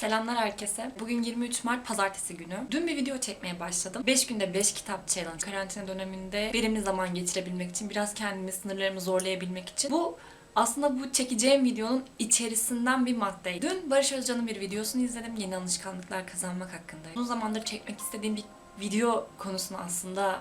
Selamlar herkese. Bugün 23 Mart Pazartesi günü. Dün bir video çekmeye başladım. 5 günde 5 kitap challenge. Karantina döneminde verimli zaman geçirebilmek için, biraz kendimi, sınırlarımı zorlayabilmek için. Bu aslında bu çekeceğim videonun içerisinden bir maddeydi. Dün Barış Özcan'ın bir videosunu izledim. Yeni alışkanlıklar kazanmak hakkında. Uzun zamandır çekmek istediğim bir video konusunu aslında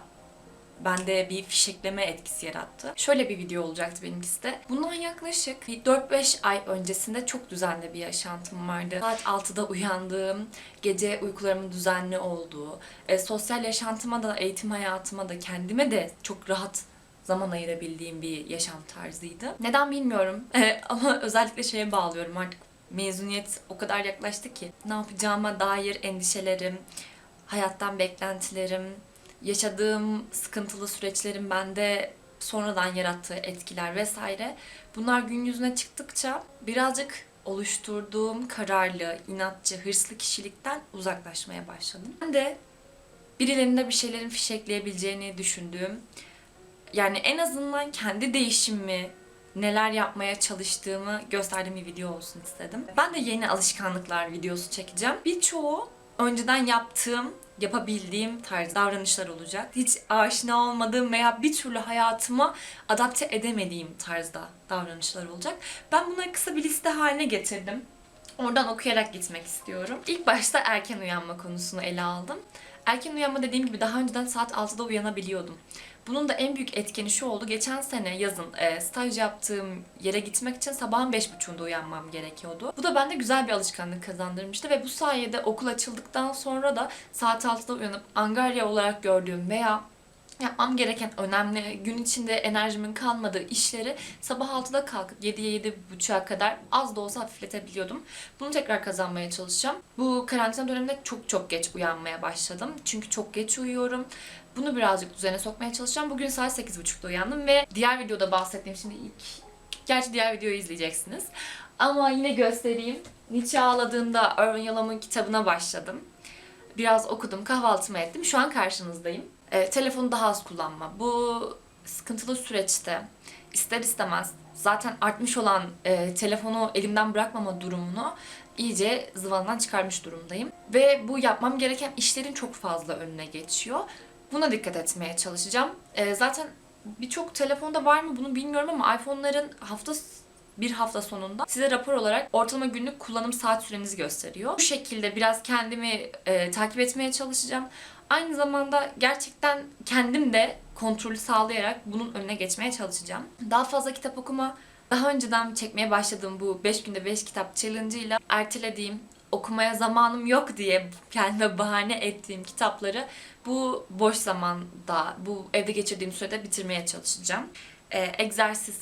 bende bir fişekleme etkisi yarattı. Şöyle bir video olacaktı benimkisi de. Bundan yaklaşık bir 4-5 ay öncesinde çok düzenli bir yaşantım vardı. Saat 6'da uyandığım, gece uykularımın düzenli olduğu, e, sosyal yaşantıma da, eğitim hayatıma da, kendime de çok rahat zaman ayırabildiğim bir yaşam tarzıydı. Neden bilmiyorum E, ama özellikle şeye bağlıyorum artık mezuniyet o kadar yaklaştı ki ne yapacağıma dair endişelerim, hayattan beklentilerim, yaşadığım sıkıntılı süreçlerin bende sonradan yarattığı etkiler vesaire bunlar gün yüzüne çıktıkça birazcık oluşturduğum kararlı, inatçı, hırslı kişilikten uzaklaşmaya başladım. Ben de birilerinde bir şeylerin fişekleyebileceğini düşündüğüm, yani en azından kendi değişimimi, neler yapmaya çalıştığımı gösterdiğim bir video olsun istedim. Ben de yeni alışkanlıklar videosu çekeceğim. Birçoğu önceden yaptığım, yapabildiğim tarz davranışlar olacak. Hiç aşina olmadığım veya bir türlü hayatıma adapte edemediğim tarzda davranışlar olacak. Ben bunları kısa bir liste haline getirdim. Oradan okuyarak gitmek istiyorum. İlk başta erken uyanma konusunu ele aldım. Erken uyanma dediğim gibi daha önceden saat 6'da uyanabiliyordum. Bunun da en büyük etkeni şu oldu. Geçen sene yazın e, staj yaptığım yere gitmek için sabahın 5.30'da uyanmam gerekiyordu. Bu da bende güzel bir alışkanlık kazandırmıştı ve bu sayede okul açıldıktan sonra da saat 6'da uyanıp Angarya olarak gördüğüm veya yapmam gereken önemli gün içinde enerjimin kalmadığı işleri sabah 6'da kalkıp 7'ye 7.30'a kadar az da olsa hafifletebiliyordum. Bunu tekrar kazanmaya çalışacağım. Bu karantina döneminde çok çok geç uyanmaya başladım. Çünkü çok geç uyuyorum. Bunu birazcık düzene sokmaya çalışacağım. Bugün saat 8.30'da uyandım ve diğer videoda bahsettiğim şimdi ilk Gerçi diğer videoyu izleyeceksiniz. Ama yine göstereyim. Nietzsche ağladığında Irving Yalom'un kitabına başladım. Biraz okudum, kahvaltımı ettim. Şu an karşınızdayım. E, telefonu daha az kullanma. Bu sıkıntılı süreçte ister istemez zaten artmış olan e, telefonu elimden bırakmama durumunu iyice zıvandan çıkarmış durumdayım. Ve bu yapmam gereken işlerin çok fazla önüne geçiyor. Buna dikkat etmeye çalışacağım. E, zaten birçok telefonda var mı bunu bilmiyorum ama iPhone'ların hafta bir hafta sonunda size rapor olarak ortalama günlük kullanım saat sürenizi gösteriyor. Bu şekilde biraz kendimi e, takip etmeye çalışacağım. Aynı zamanda gerçekten kendim de kontrolü sağlayarak bunun önüne geçmeye çalışacağım. Daha fazla kitap okuma, daha önceden çekmeye başladığım bu 5 günde 5 kitap challenge'ıyla ertelediğim, okumaya zamanım yok diye kendime bahane ettiğim kitapları bu boş zamanda, bu evde geçirdiğim sürede bitirmeye çalışacağım. Ee, egzersiz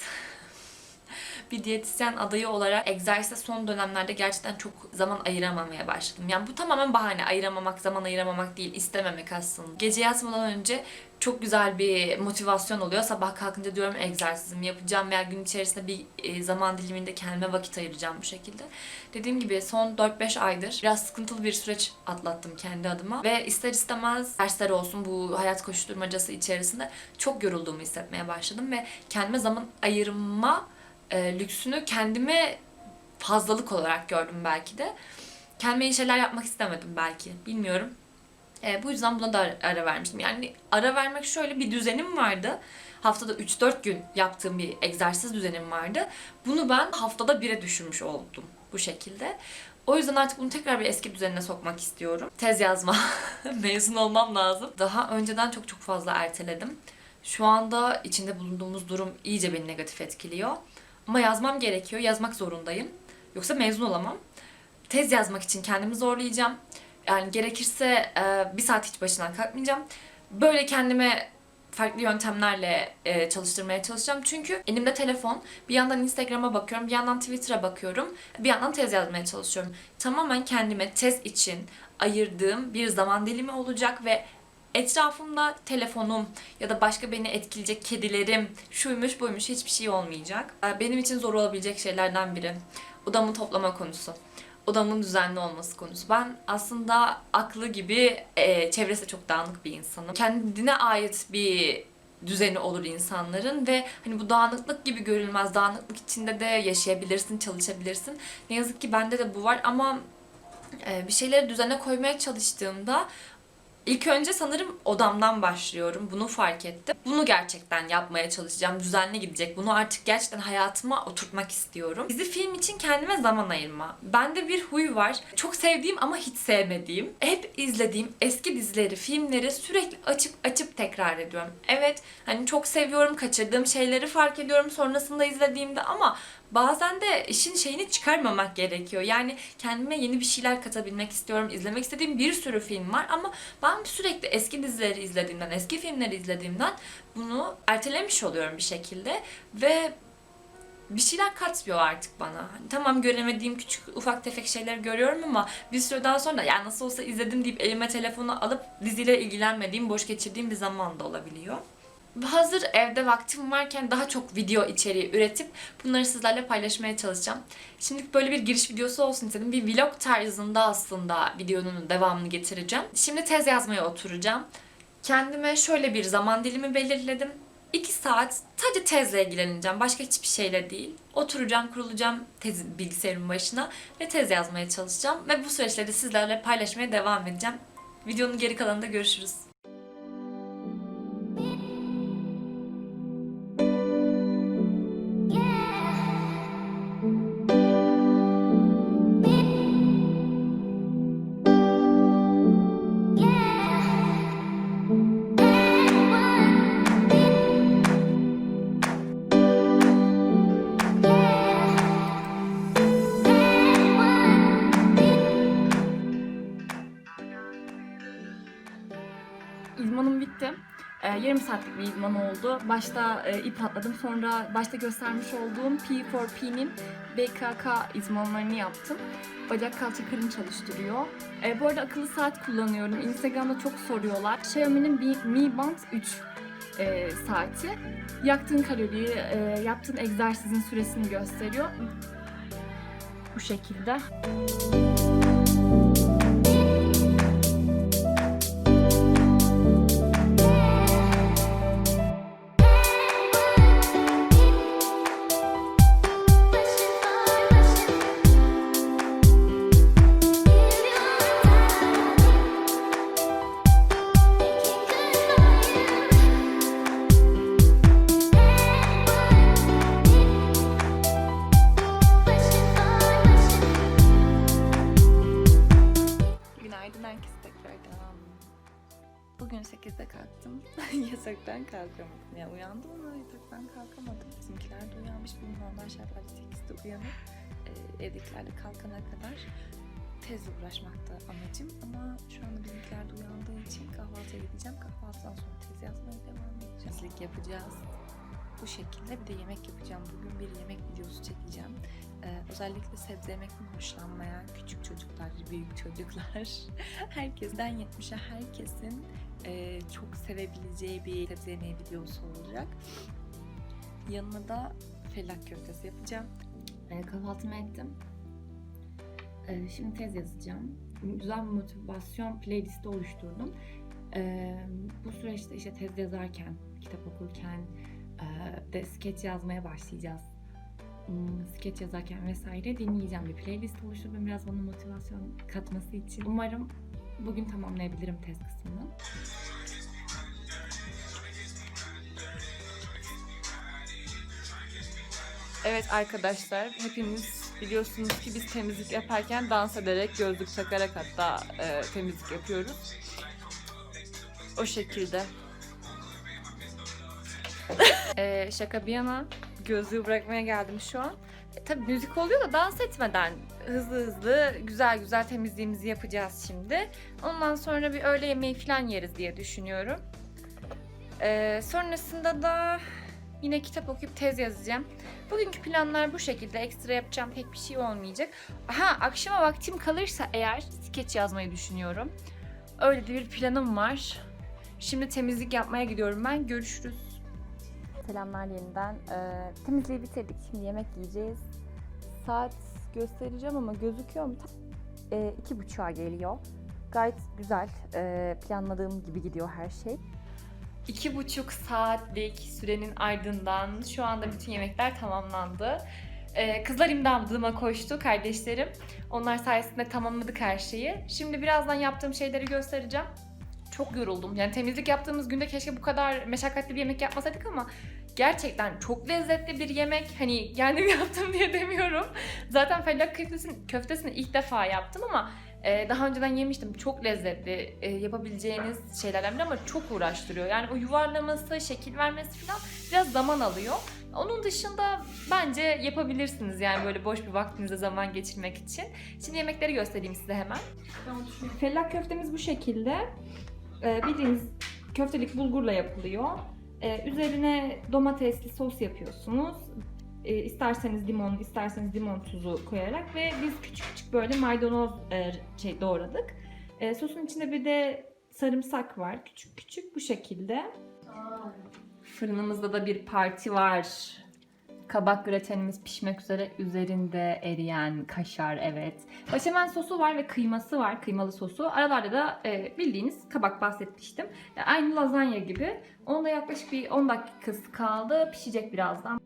bir diyetisyen adayı olarak egzersize son dönemlerde gerçekten çok zaman ayıramamaya başladım. Yani bu tamamen bahane. Ayıramamak, zaman ayıramamak değil, istememek aslında. Gece yatmadan önce çok güzel bir motivasyon oluyor. Sabah kalkınca diyorum egzersizimi yapacağım veya gün içerisinde bir e, zaman diliminde kendime vakit ayıracağım bu şekilde. Dediğim gibi son 4-5 aydır biraz sıkıntılı bir süreç atlattım kendi adıma ve ister istemez dersler olsun bu hayat koşturmacası içerisinde çok yorulduğumu hissetmeye başladım ve kendime zaman ayırma e, lüksünü kendime fazlalık olarak gördüm belki de. Kendime iyi şeyler yapmak istemedim belki. Bilmiyorum. E, bu yüzden buna da ara, vermiştim. Yani ara vermek şöyle bir düzenim vardı. Haftada 3-4 gün yaptığım bir egzersiz düzenim vardı. Bunu ben haftada 1'e düşürmüş oldum bu şekilde. O yüzden artık bunu tekrar bir eski düzenine sokmak istiyorum. Tez yazma. Mezun olmam lazım. Daha önceden çok çok fazla erteledim. Şu anda içinde bulunduğumuz durum iyice beni negatif etkiliyor. Ama yazmam gerekiyor. Yazmak zorundayım. Yoksa mezun olamam. Tez yazmak için kendimi zorlayacağım. Yani gerekirse e, bir saat hiç başından kalkmayacağım. Böyle kendime farklı yöntemlerle e, çalıştırmaya çalışacağım. Çünkü elimde telefon. Bir yandan Instagram'a bakıyorum, bir yandan Twitter'a bakıyorum. Bir yandan tez yazmaya çalışıyorum. Tamamen kendime tez için ayırdığım bir zaman dilimi olacak ve etrafımda telefonum ya da başka beni etkileyecek kedilerim, şuymuş buymuş hiçbir şey olmayacak. Ee, Benim için zor olabilecek şeylerden biri. Odamı toplama konusu. Odamın düzenli olması konusu. Ben aslında aklı gibi e, çevresi çok dağınık bir insanım. Kendine ait bir düzeni olur insanların ve hani bu dağınıklık gibi görülmez. Dağınıklık içinde de yaşayabilirsin, çalışabilirsin. Ne yazık ki bende de bu var ama e, bir şeyleri düzene koymaya çalıştığımda İlk önce sanırım odamdan başlıyorum. Bunu fark ettim. Bunu gerçekten yapmaya çalışacağım. Düzenli gidecek. Bunu artık gerçekten hayatıma oturtmak istiyorum. Dizi film için kendime zaman ayırma. Bende bir huy var. Çok sevdiğim ama hiç sevmediğim. Hep izlediğim eski dizileri, filmleri sürekli açıp açıp tekrar ediyorum. Evet hani çok seviyorum. Kaçırdığım şeyleri fark ediyorum sonrasında izlediğimde ama bazen de işin şeyini çıkarmamak gerekiyor. Yani kendime yeni bir şeyler katabilmek istiyorum. İzlemek istediğim bir sürü film var ama ben sürekli eski dizileri izlediğimden, eski filmleri izlediğimden bunu ertelemiş oluyorum bir şekilde ve bir şeyler katmıyor artık bana. Hani tamam göremediğim küçük ufak tefek şeyler görüyorum ama bir süreden sonra yani nasıl olsa izledim deyip elime telefonu alıp diziyle ilgilenmediğim, boş geçirdiğim bir zaman da olabiliyor. Hazır evde vaktim varken daha çok video içeriği üretip bunları sizlerle paylaşmaya çalışacağım. Şimdilik böyle bir giriş videosu olsun istedim. Bir vlog tarzında aslında videonun devamını getireceğim. Şimdi tez yazmaya oturacağım. Kendime şöyle bir zaman dilimi belirledim. 2 saat sadece tezle ilgileneceğim. Başka hiçbir şeyle değil. Oturacağım, kurulacağım tez bilgisayarın başına ve tez yazmaya çalışacağım. Ve bu süreçleri sizlerle paylaşmaya devam edeceğim. Videonun geri kalanında görüşürüz. İzman oldu. Başta e, ip atladım. Sonra başta göstermiş olduğum P4P'nin BKK izmanlarını yaptım. Bacak kalça karın çalıştırıyor. Ee, bu arada akıllı saat kullanıyorum. Instagram'da çok soruyorlar. Xiaomi'nin Mi Band 3 e, saati. Yaktığın kaloriyi, e, yaptığın egzersizin süresini gösteriyor. Bu şekilde. Günaydın evdekilerle kalkana kadar tezle uğraşmakta amacım. Ama şu anda bizimkiler de uyandığı için kahvaltıya gideceğim. Kahvaltıdan sonra tez yazmaya devam edeceğim. Tezlik yapacağız. Bu şekilde bir de yemek yapacağım. Bugün bir yemek videosu çekeceğim. Ee, özellikle sebze yemekten hoşlanmayan küçük çocuklar, büyük çocuklar, herkesten 70'e herkesin e, çok sevebileceği bir sebze yemeği videosu olacak. Yanına da felak köftesi yapacağım. E, kahvaltımı ettim. E, şimdi tez yazacağım. Güzel bir motivasyon playlisti oluşturdum. E, bu süreçte işte tez yazarken, kitap okurken e, de skeç yazmaya başlayacağız. Hmm, Skeç yazarken vesaire dinleyeceğim bir playlist oluşturdum biraz bana motivasyon katması için. Umarım bugün tamamlayabilirim tez kısmını. Evet arkadaşlar, hepiniz biliyorsunuz ki biz temizlik yaparken dans ederek, gözlük takarak hatta e, temizlik yapıyoruz. O şekilde. e, şaka bir yana gözlüğü bırakmaya geldim şu an. E, tabii müzik oluyor da dans etmeden hızlı hızlı güzel güzel temizliğimizi yapacağız şimdi. Ondan sonra bir öğle yemeği falan yeriz diye düşünüyorum. E, sonrasında da yine kitap okuyup tez yazacağım. Bugünkü planlar bu şekilde. Ekstra yapacağım pek bir şey olmayacak. Aha akşama vaktim kalırsa eğer skeç yazmayı düşünüyorum. Öyle de bir planım var. Şimdi temizlik yapmaya gidiyorum ben. Görüşürüz. Selamlar yeniden. Ee, temizliği bitirdik. Şimdi yemek yiyeceğiz. Saat göstereceğim ama gözüküyor mu? Tam, e, iki buçuğa geliyor. Gayet güzel. Ee, planladığım gibi gidiyor her şey. İki buçuk saatlik sürenin ardından şu anda bütün yemekler tamamlandı. Ee, kızlar imdadıma koştu kardeşlerim. Onlar sayesinde tamamladık her şeyi. Şimdi birazdan yaptığım şeyleri göstereceğim. Çok yoruldum. Yani temizlik yaptığımız günde keşke bu kadar meşakkatli bir yemek yapmasaydık ama gerçekten çok lezzetli bir yemek. Hani kendim yaptım diye demiyorum. Zaten felak köftesini, köftesini ilk defa yaptım ama e, daha önceden yemiştim. Çok lezzetli e, yapabileceğiniz şeylerden biri ama çok uğraştırıyor. Yani o yuvarlaması, şekil vermesi falan biraz zaman alıyor. Onun dışında bence yapabilirsiniz yani böyle boş bir vaktinizde zaman geçirmek için. Şimdi yemekleri göstereyim size hemen. Fellah köftemiz bu şekilde. Ee, bildiğiniz köftelik bulgurla yapılıyor. Ee, üzerine domatesli sos yapıyorsunuz. Ee, isterseniz limon, isterseniz limon tuzu koyarak ve biz küçük küçük böyle maydanoz e, şey doğradık. Ee, sosun içinde bir de sarımsak var. Küçük küçük bu şekilde. Fırınımızda da bir parti var. Kabak gratenimiz pişmek üzere üzerinde eriyen kaşar evet. Başamel sosu var ve kıyması var, kıymalı sosu. Aralarda da e, bildiğiniz kabak bahsetmiştim. Yani aynı lazanya gibi. Onun da yaklaşık bir 10 dakikası kaldı. Pişecek birazdan.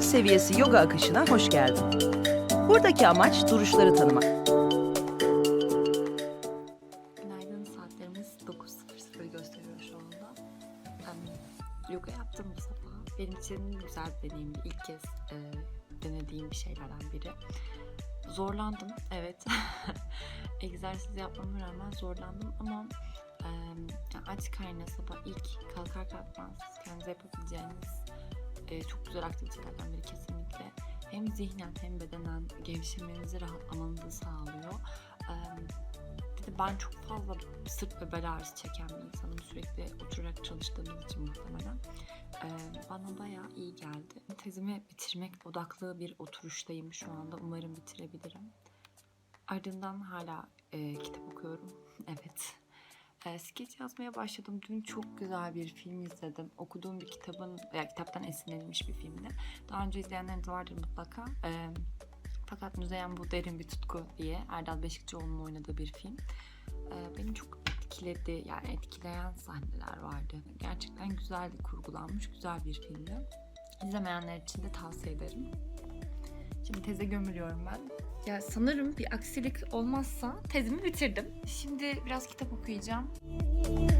Başlangıç seviyesi yoga akışına hoş geldin. Buradaki amaç duruşları tanımak. Günaydın saatlerimiz 9.00 gösteriyor şu anda. Em, yoga yaptım bu sabah. Benim için güzel bir deneyimdi. İlk kez e, denediğim bir şeylerden biri. Zorlandım evet. Egzersiz yapmama rağmen zorlandım ama yani aç karnına sabah ilk kalkar kalkmaz kendinize yapabileceğiniz e, çok güzel aktivitelerden biri kesinlikle. Hem zihnen hem bedenen gevşemenizi, rahatlamanızı sağlıyor. Em, bir de ben çok fazla sırt ve bel ağrısı çeken bir insanım. Sürekli oturarak çalıştığımız için muhtemelen. Ee, bana bayağı iyi geldi. Tezimi bitirmek odaklı bir oturuştayım şu anda. Umarım bitirebilirim. Ardından hala e, kitap okuyorum. evet. E, skeç yazmaya başladım. Dün çok güzel bir film izledim. Okuduğum bir kitabın, ya kitaptan esinlenilmiş bir filmdi. Daha önce izleyenleriniz vardır mutlaka. E, fakat Müzeyyen bu derin bir tutku diye Erdal Beşikçioğlu'nun oynadığı bir film. Ee, beni çok etkiledi. Yani etkileyen sahneler vardı. Gerçekten güzel kurgulanmış, güzel bir filmdi. İzlemeyenler için de tavsiye ederim. Şimdi teze gömülüyorum ben. Ya sanırım bir aksilik olmazsa tezimi bitirdim. Şimdi biraz kitap okuyacağım. Buradaki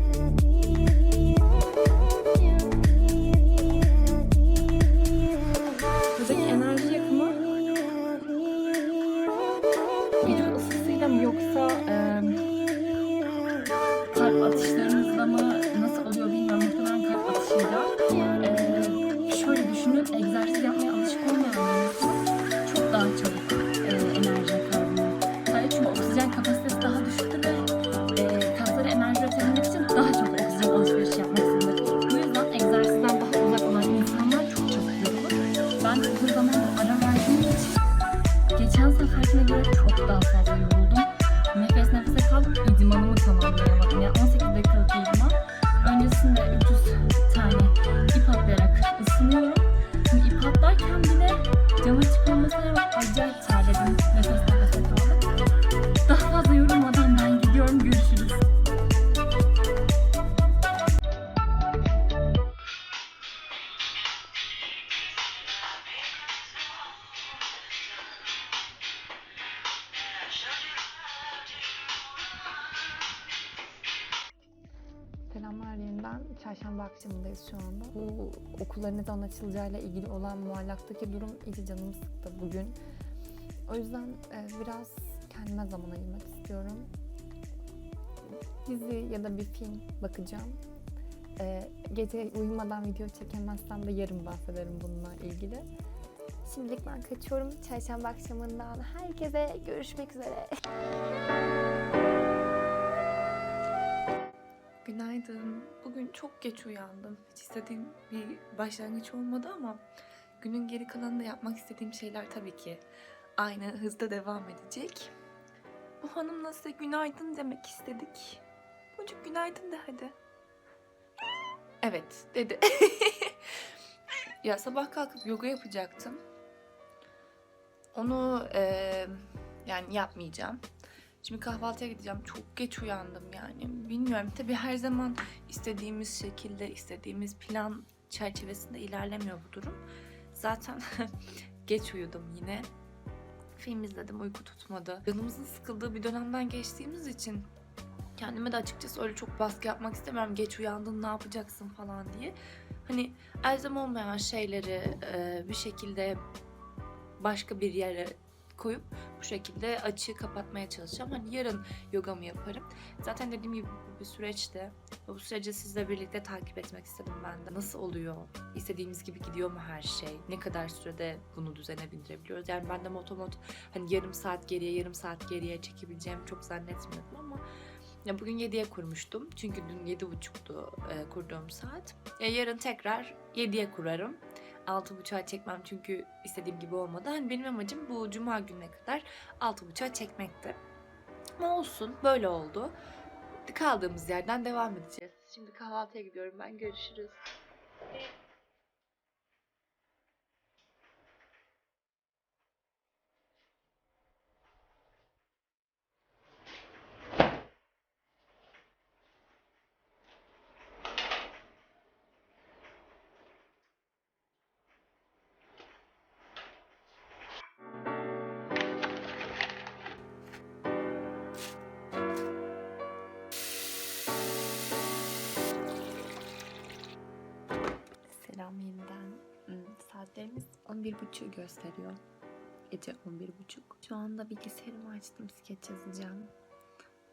Bu okulların ne açılacağıyla ilgili olan muallaktaki durum iyice canımı sıktı bugün. O yüzden e, biraz kendime zaman ayırmak istiyorum. Dizi ya da bir film bakacağım. Ee, gece uyumadan video çekemezsem de yarın bahsederim bununla ilgili. Şimdilik ben kaçıyorum. Çarşamba akşamından herkese görüşmek üzere. Günaydın. Bugün çok geç uyandım. Hiç istediğim bir başlangıç olmadı ama günün geri kalanında yapmak istediğim şeyler tabii ki aynı hızda devam edecek. Bu hanımla size günaydın demek istedik. Çocuk günaydın de hadi. Evet dedi. ya sabah kalkıp yoga yapacaktım. Onu eee, yani yapmayacağım. Şimdi kahvaltıya gideceğim. Çok geç uyandım yani. Bilmiyorum. Tabii her zaman istediğimiz şekilde, istediğimiz plan çerçevesinde ilerlemiyor bu durum. Zaten geç uyudum yine. Film izledim, uyku tutmadı. Canımızın sıkıldığı bir dönemden geçtiğimiz için kendime de açıkçası öyle çok baskı yapmak istemiyorum. Geç uyandın ne yapacaksın falan diye. Hani elzem olmayan şeyleri bir şekilde başka bir yere koyup bu şekilde açığı kapatmaya çalışacağım. Hani yarın yogamı yaparım. Zaten dediğim gibi bu bir süreçti. Bu süreci sizle birlikte takip etmek istedim ben de. Nasıl oluyor? İstediğimiz gibi gidiyor mu her şey? Ne kadar sürede bunu düzene bindirebiliyoruz? Yani ben de motomot hani yarım saat geriye, yarım saat geriye çekebileceğimi çok zannetmiyordum ama ya bugün 7'ye kurmuştum. Çünkü dün 7.30'du e, kurduğum saat. Ya yarın tekrar 7'ye kurarım. 6.30'a çekmem çünkü istediğim gibi olmadı. Hani benim amacım bu cuma gününe kadar 6.30'a çekmekti. Ama olsun böyle oldu. Kaldığımız yerden devam edeceğiz. Şimdi kahvaltıya gidiyorum ben. Görüşürüz. Saatlerimiz 11.30'u gösteriyor. Gece 11.30. Şu anda bilgisayarımı açtım. Skeç yazacağım.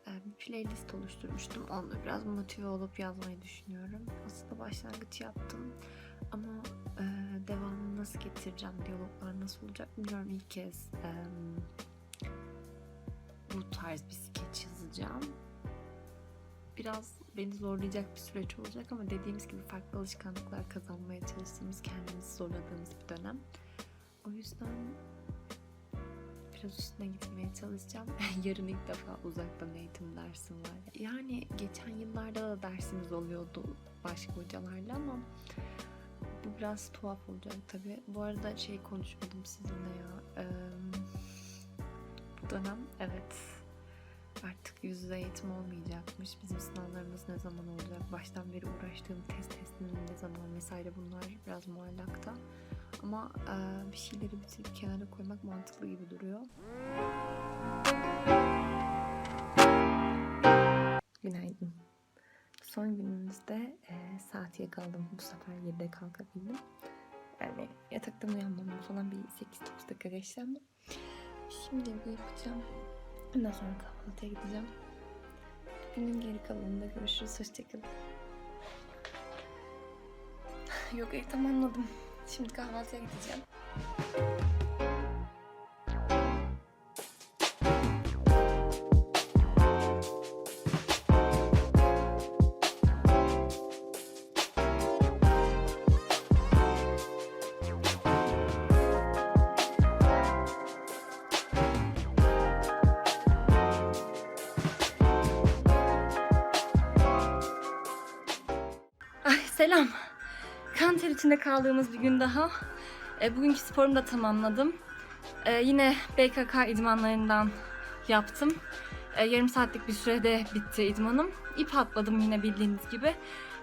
Ee, Bir playlist oluşturmuştum. Onunla biraz motive olup yazmayı düşünüyorum. Aslında başlangıç yaptım. Ama e, devamını nasıl getireceğim, diyaloglar nasıl olacak bilmiyorum. İlk kez e, bu tarz bir skeç yazacağım biraz beni zorlayacak bir süreç olacak ama dediğimiz gibi farklı alışkanlıklar kazanmaya çalıştığımız, kendimizi zorladığımız bir dönem. O yüzden biraz üstüne gitmeye çalışacağım. Yarın ilk defa uzaktan eğitim dersim var. Yani geçen yıllarda da dersimiz oluyordu başka hocalarla ama bu biraz tuhaf olacak tabii. Bu arada şey konuşmadım sizinle ya. Eee, bu dönem evet artık yüz yüze eğitim olmayacakmış. Bizim sınavlarımız ne zaman olacak? Baştan beri uğraştığım test testinin ne zaman vesaire bunlar biraz muallakta. Ama e, bir şeyleri bitirip kenara koymak mantıklı gibi duruyor. Günaydın. Son günümüzde e, saat yakaladım. Bu sefer 7'de kalkabildim. Yani yataktan uyanmam falan bir 8-9 dakika geçti ama şimdi bir yapacağım. Ondan sonra kahvaltıya gideceğim. Günün geri kalanında görüşürüz. Hoşçakalın. Yogayı tamamladım. Şimdi kahvaltıya gideceğim. İçinde kaldığımız bir gün daha. E, bugünkü sporumu da tamamladım. E, yine BKK idmanlarından yaptım. E, yarım saatlik bir sürede bitti idmanım. İp atladım yine bildiğiniz gibi.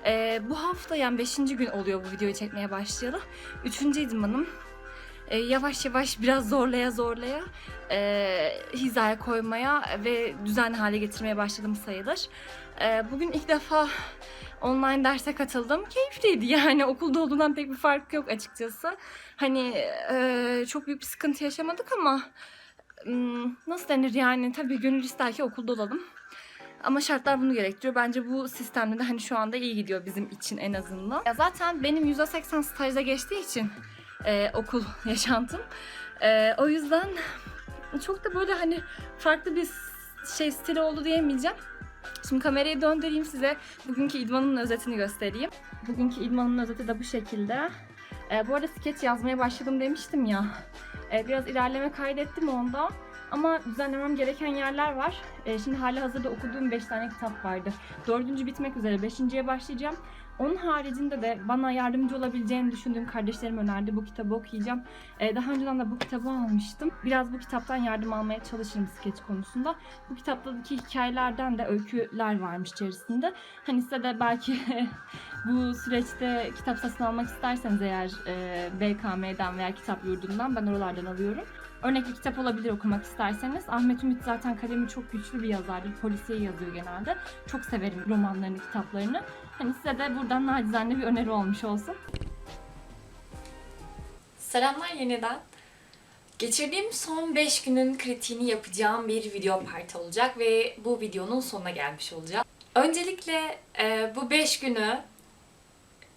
E, bu hafta yani 5. gün oluyor bu videoyu çekmeye başlayalı. 3. idmanım. E, yavaş yavaş biraz zorlaya zorlaya e, hizaya koymaya ve düzenli hale getirmeye başladım sayılır. E, bugün ilk defa online derse katıldım. Keyifliydi yani okulda olduğundan pek bir fark yok açıkçası. Hani e, çok büyük bir sıkıntı yaşamadık ama nasıl denir yani tabii gönül ister ki okulda olalım. Ama şartlar bunu gerektiriyor. Bence bu sistemde de hani şu anda iyi gidiyor bizim için en azından. Ya zaten benim %80 stajda geçtiği için e, okul yaşantım. E, o yüzden çok da böyle hani farklı bir şey stili oldu diyemeyeceğim. Şimdi kamerayı döndüreyim size bugünkü idmanın özetini göstereyim. Bugünkü idmanın özeti de bu şekilde. E, bu arada skeç yazmaya başladım demiştim ya. E, biraz ilerleme kaydettim onda. Ama düzenlemem gereken yerler var. E, şimdi hali hazırda okuduğum 5 tane kitap vardı. Dördüncü bitmek üzere. Beşinciye başlayacağım. Onun haricinde de bana yardımcı olabileceğini düşündüğüm kardeşlerim önerdi. Bu kitabı okuyacağım. E, daha önceden de bu kitabı almıştım. Biraz bu kitaptan yardım almaya çalışırım skeç konusunda. Bu kitaptaki hikayelerden de öyküler varmış içerisinde. Hani size de belki bu süreçte kitap satın almak isterseniz eğer e, BKM'den veya kitap yurdundan ben oralardan alıyorum. Örnek bir kitap olabilir okumak isterseniz. Ahmet Ümit zaten kalemi çok güçlü bir yazardır. Polisiye yazıyor genelde. Çok severim romanlarını, kitaplarını. Hani size de buradan nacizane bir öneri olmuş olsun. Selamlar yeniden. Geçirdiğim son 5 günün kritiğini yapacağım bir video parti olacak ve bu videonun sonuna gelmiş olacağım. Öncelikle e, bu 5 günü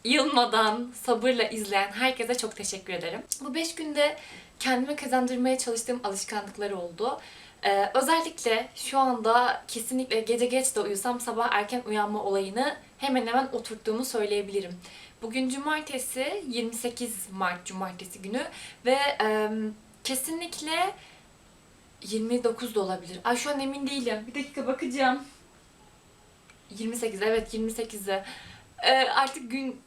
yılmadan sabırla izleyen herkese çok teşekkür ederim. Bu 5 günde kendime kazandırmaya çalıştığım alışkanlıklar oldu. Ee, özellikle şu anda kesinlikle gece geç de uyusam sabah erken uyanma olayını hemen hemen oturttuğumu söyleyebilirim. Bugün cumartesi, 28 Mart cumartesi günü ve e, kesinlikle 29 da olabilir. Ay şu an emin değilim. Bir dakika bakacağım. 28 evet 28'i. Ee, artık gün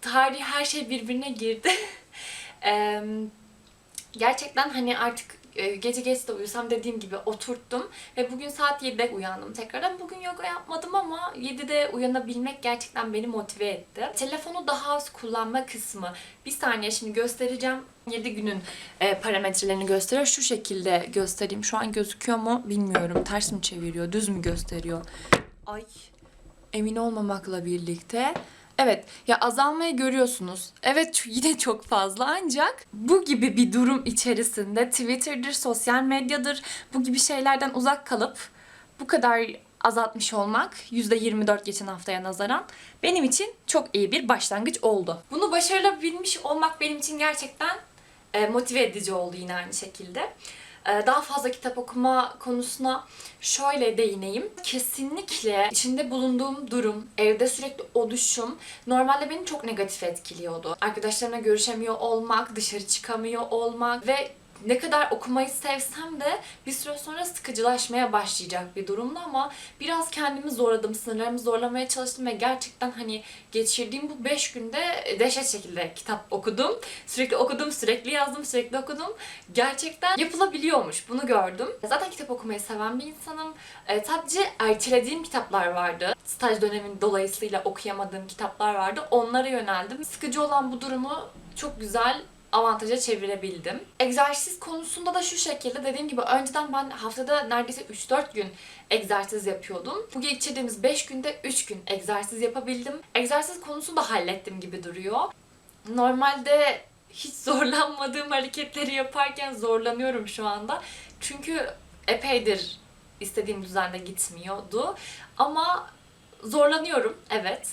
tarih her şey birbirine girdi. Ee, gerçekten hani artık e, gece geç de uyusam dediğim gibi oturttum ve bugün saat 7'de uyandım tekrardan. Bugün yoga yapmadım ama 7'de uyanabilmek gerçekten beni motive etti. Telefonu daha az kullanma kısmı. Bir saniye şimdi göstereceğim. 7 günün e, parametrelerini gösteriyor. Şu şekilde göstereyim. Şu an gözüküyor mu bilmiyorum. Ters mi çeviriyor, düz mü gösteriyor? Ay emin olmamakla birlikte Evet ya azalmayı görüyorsunuz. Evet yine çok fazla ancak bu gibi bir durum içerisinde Twitter'dır, sosyal medyadır bu gibi şeylerden uzak kalıp bu kadar azaltmış olmak %24 geçen haftaya nazaran benim için çok iyi bir başlangıç oldu. Bunu başarabilmiş olmak benim için gerçekten e, motive edici oldu yine aynı şekilde. E, Daha fazla kitap okuma konusuna şöyle değineyim. Kesinlikle içinde bulunduğum durum, evde sürekli oluşum normalde beni çok negatif etkiliyordu. Arkadaşlarımla görüşemiyor olmak, dışarı çıkamıyor olmak ve ne kadar okumayı sevsem de bir süre sonra sıkıcılaşmaya başlayacak bir durumdu ama biraz kendimi zorladım, sınırlarımı zorlamaya çalıştım ve gerçekten hani geçirdiğim bu 5 günde dehşet şekilde kitap okudum. Sürekli okudum, sürekli yazdım, sürekli okudum. Gerçekten yapılabiliyormuş. Bunu gördüm. Zaten kitap okumayı seven bir insanım. E, sadece ertelediğim kitaplar vardı. Staj dönemin dolayısıyla okuyamadığım kitaplar vardı. Onlara yöneldim. Sıkıcı olan bu durumu çok güzel avantaja çevirebildim. Egzersiz konusunda da şu şekilde dediğim gibi önceden ben haftada neredeyse 3-4 gün egzersiz yapıyordum. Bu geçirdiğimiz 5 günde 3 gün egzersiz yapabildim. Egzersiz konusunu da hallettim gibi duruyor. Normalde hiç zorlanmadığım hareketleri yaparken zorlanıyorum şu anda. Çünkü epeydir istediğim düzende gitmiyordu. Ama zorlanıyorum evet.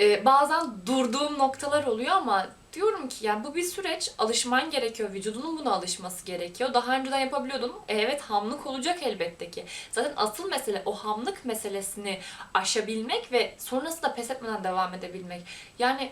Ee, bazen durduğum noktalar oluyor ama diyorum ki yani bu bir süreç. Alışman gerekiyor. Vücudunun buna alışması gerekiyor. Daha önceden yapabiliyordum. E, evet hamlık olacak elbette ki. Zaten asıl mesele o hamlık meselesini aşabilmek ve sonrasında pes etmeden devam edebilmek. Yani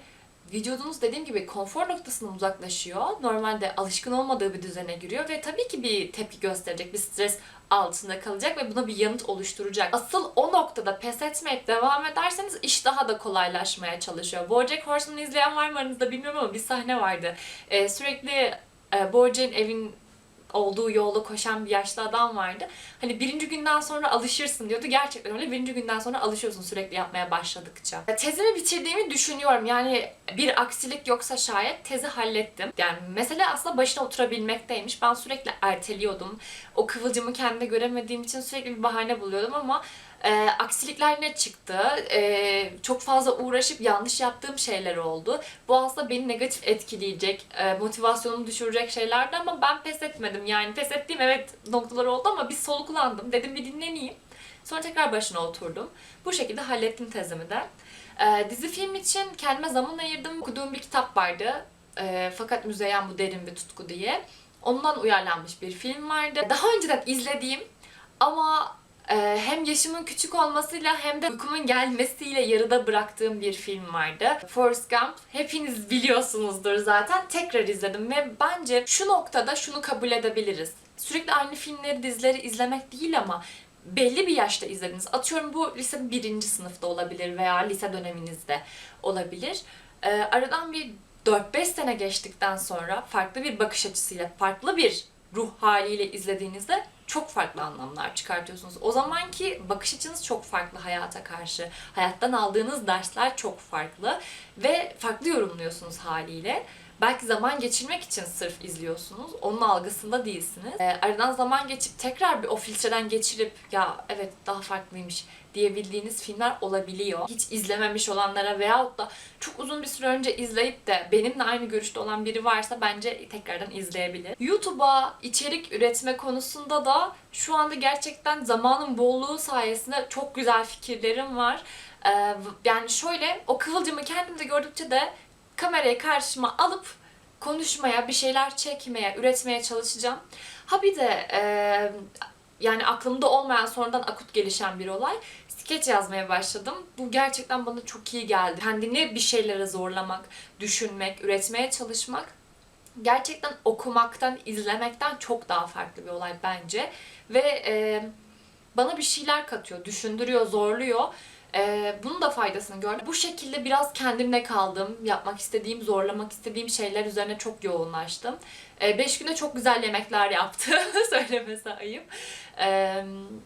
vücudunuz dediğim gibi konfor noktasından uzaklaşıyor. Normalde alışkın olmadığı bir düzene giriyor ve tabii ki bir tepki gösterecek, bir stres altında kalacak ve buna bir yanıt oluşturacak. Asıl o noktada pes etmeyip devam ederseniz iş daha da kolaylaşmaya çalışıyor. BoJack Horseman'ı izleyen var mı aranızda bilmiyorum ama bir sahne vardı. Ee, sürekli e, BoJack'in evin olduğu yolda koşan bir yaşlı adam vardı. Hani birinci günden sonra alışırsın diyordu. Gerçekten öyle. Birinci günden sonra alışıyorsun sürekli yapmaya başladıkça. Tezimi bitirdiğimi düşünüyorum. Yani bir aksilik yoksa şayet tezi hallettim. Yani mesele aslında başına oturabilmekteymiş. Ben sürekli erteliyordum. O kıvılcımı kendimde göremediğim için sürekli bir bahane buluyordum ama e, aksilikler ne çıktı? E, çok fazla uğraşıp yanlış yaptığım şeyler oldu. Bu aslında beni negatif etkileyecek, e, motivasyonumu düşürecek şeylerdi ama ben pes etmedim. Yani pes ettiğim evet noktalar oldu ama bir soluklandım. Dedim bir dinleneyim. Sonra tekrar başına oturdum. Bu şekilde hallettim tezimi de. Ee, dizi film için kendime zaman ayırdım. Okuduğum bir kitap vardı. Ee, fakat Müzeyyen bu derin bir tutku diye. Ondan uyarlanmış bir film vardı. Daha önceden izlediğim ama e, hem yaşımın küçük olmasıyla hem de uykumun gelmesiyle yarıda bıraktığım bir film vardı. Forrest Gump. Hepiniz biliyorsunuzdur zaten. Tekrar izledim ve bence şu noktada şunu kabul edebiliriz. Sürekli aynı filmleri, dizileri izlemek değil ama belli bir yaşta izlediniz. Atıyorum bu lise birinci sınıfta olabilir veya lise döneminizde olabilir. Ee, aradan bir 4-5 sene geçtikten sonra farklı bir bakış açısıyla, farklı bir ruh haliyle izlediğinizde çok farklı anlamlar çıkartıyorsunuz. O zamanki bakış açınız çok farklı hayata karşı. Hayattan aldığınız dersler çok farklı ve farklı yorumluyorsunuz haliyle. Belki zaman geçirmek için sırf izliyorsunuz. Onun algısında değilsiniz. Ee, aradan zaman geçip tekrar bir o filtreden geçirip ya evet daha farklıymış diyebildiğiniz filmler olabiliyor. Hiç izlememiş olanlara veyahut da çok uzun bir süre önce izleyip de benimle aynı görüşte olan biri varsa bence tekrardan izleyebilir. YouTube'a içerik üretme konusunda da şu anda gerçekten zamanın bolluğu sayesinde çok güzel fikirlerim var. Ee, yani şöyle o kıvılcımı kendimde gördükçe de kamerayı karşıma alıp konuşmaya, bir şeyler çekmeye, üretmeye çalışacağım. Ha bir de e, yani aklımda olmayan sonradan akut gelişen bir olay. Skeç yazmaya başladım. Bu gerçekten bana çok iyi geldi. Kendini bir şeylere zorlamak, düşünmek, üretmeye çalışmak gerçekten okumaktan, izlemekten çok daha farklı bir olay bence. Ve e, bana bir şeyler katıyor, düşündürüyor, zorluyor. Ee, bunun da faydasını gördüm. Bu şekilde biraz kendimle kaldım. Yapmak istediğim, zorlamak istediğim şeyler üzerine çok yoğunlaştım. 5 günde çok güzel yemekler yaptım. Söylemesi ayıp. Ee,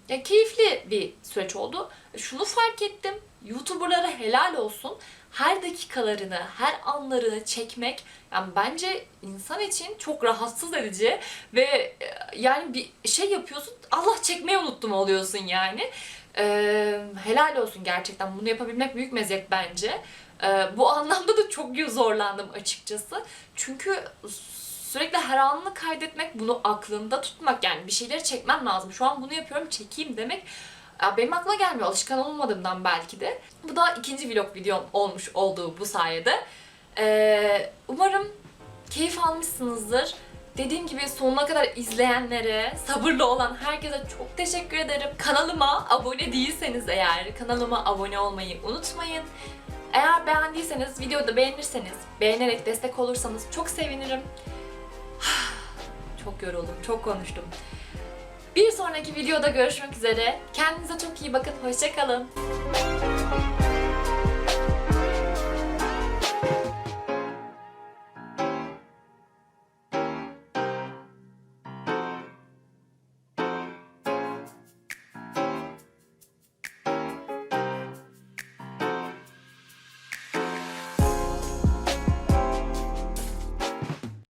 ya keyifli bir süreç oldu. Şunu fark ettim. YouTuber'lara helal olsun. Her dakikalarını, her anlarını çekmek yani bence insan için çok rahatsız edici ve e, yani bir şey yapıyorsun Allah çekmeyi unuttum oluyorsun yani. Ee, helal olsun gerçekten. Bunu yapabilmek büyük meziyet bence. Ee, bu anlamda da çok zorlandım açıkçası. Çünkü sürekli her anını kaydetmek, bunu aklında tutmak yani bir şeyleri çekmem lazım. Şu an bunu yapıyorum, çekeyim demek benim aklıma gelmiyor. Alışkan olmadığımdan belki de. Bu da ikinci vlog videom olmuş olduğu bu sayede. Ee, umarım keyif almışsınızdır. Dediğim gibi sonuna kadar izleyenlere, sabırlı olan herkese çok teşekkür ederim. Kanalıma abone değilseniz eğer kanalıma abone olmayı unutmayın. Eğer beğendiyseniz, videoda beğenirseniz, beğenerek destek olursanız çok sevinirim. Çok yoruldum, çok konuştum. Bir sonraki videoda görüşmek üzere. Kendinize çok iyi bakın, hoşçakalın.